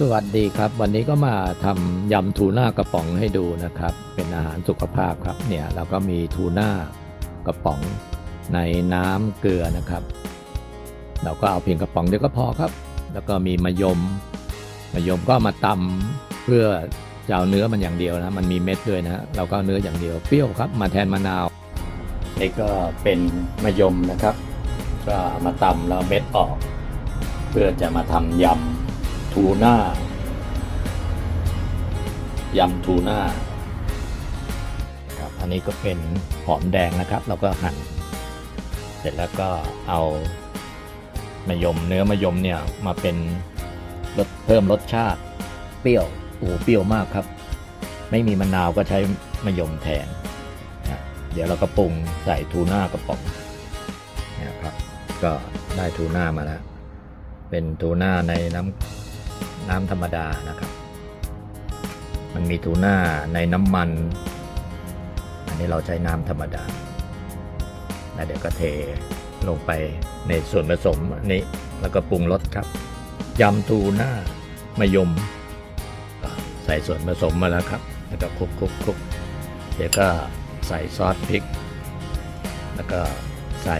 สวัสดีครับ วันนี้ก็มาทำยำทูน่ากระป๋องให้ดูนะครับ เป็นอาหารสุขภาพครับเนี่ยเราก็มีทูน่ากระป๋องในน้ำเกลือนะครับ เราก็เอาเพียงกระป๋องเดียวก็พอครับ แล้วก็มีมะยมมะยมก็มาตำเพื่อจะเอาเนื้อมันอย่างเดียวนะมันมีเม็ดด้วยนะเราก็เอาเนื้ออย่างเดียวเปรี้ยวครับ มาแทนมะนาวนี่ก็เป็นมะยมนะครับ ก็มาตำแล้วเม็ดออก เพื่อจะมาทำยำ ทูน่ายำทูน่าครับอันนี้ก็เป็นหอมแดงนะครับ เราก็หั่นเสร็จแล้วก็เอามะยมเนื้อมะยมเนี่ยมาเป็นรสเพิ่มรสชาติ เปรี้ยวโอ้เปรี้ยวมากครับ ไม่มีมะนาวก็ใช้มะยมแทนนะเดี๋ยวเราก็ปรุงใส่ทูน่ากระป๋องนะครับ ก็ได้ทูน่ามาแล้วเป็นทูน่าในน้ำ น้ำธรรมดานะครับ มันมีทูน่าในน้ำมัน อันนี้เราใช้น้ำธรรมดาแล้วเดี๋ยวก็เทลงไปในส่วนผสมอันนี้แล้วก็ปรุงรสครับยำทูน่ามะยม ใส่ส่วนผสมมาแล้วครับ แล้วก็คลุกคลุกคลุกเดี๋ยวก็ใส่ซอสพริก แล้วก็ใส่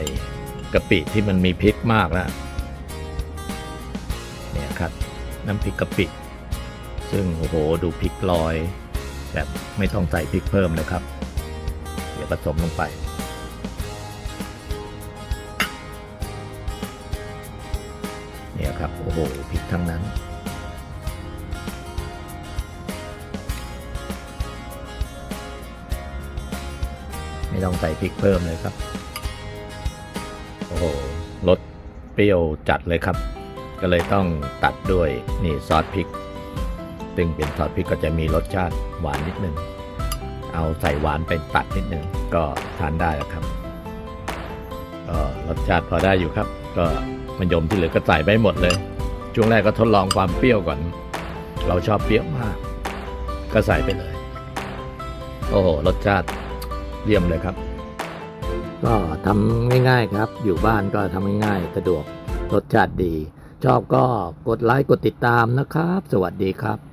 กะปิที่มันมีพริกมากแล้ว น้ำพริกกะปิ ซึ่งโอ้โหดูพริกลอย แบบไม่ต้องใส่พริกเพิ่มเลยครับ เดี๋ยวผสมลงไป เนี่ยครับโอ้โหพริกทั้งนั้นไม่ต้องใส่พริกเพิ่มเลยครับ โอ้โห รสเปรี้ยวจัดเลยครับ ก็เลยต้องตัดด้วยนี่ซอสพริกซึ่งเป็นซอสพริกก็จะมีรสชาติหวานนิดนึง เอาใส่หวานไปตัดนิดนึงก็ทานได้แล้วครับก็รสชาติพอได้อยู่ครับ ก็มะยมที่เหลือก็ใส่ไปหมดเลย ช่วงแรกก็ทดลองความเปรี้ยวก่อน เราชอบเปรี้ยวมาก ก็ใส่ไปเลย โอ้โหรสชาติเยี่ยมเลยครับ ก็ทำง่ายๆครับ อยู่บ้านก็ทำง่ายๆสะดวกรสชาติดี ชอบก็กดไลค์กดติดตามนะครับ สวัสดีครับ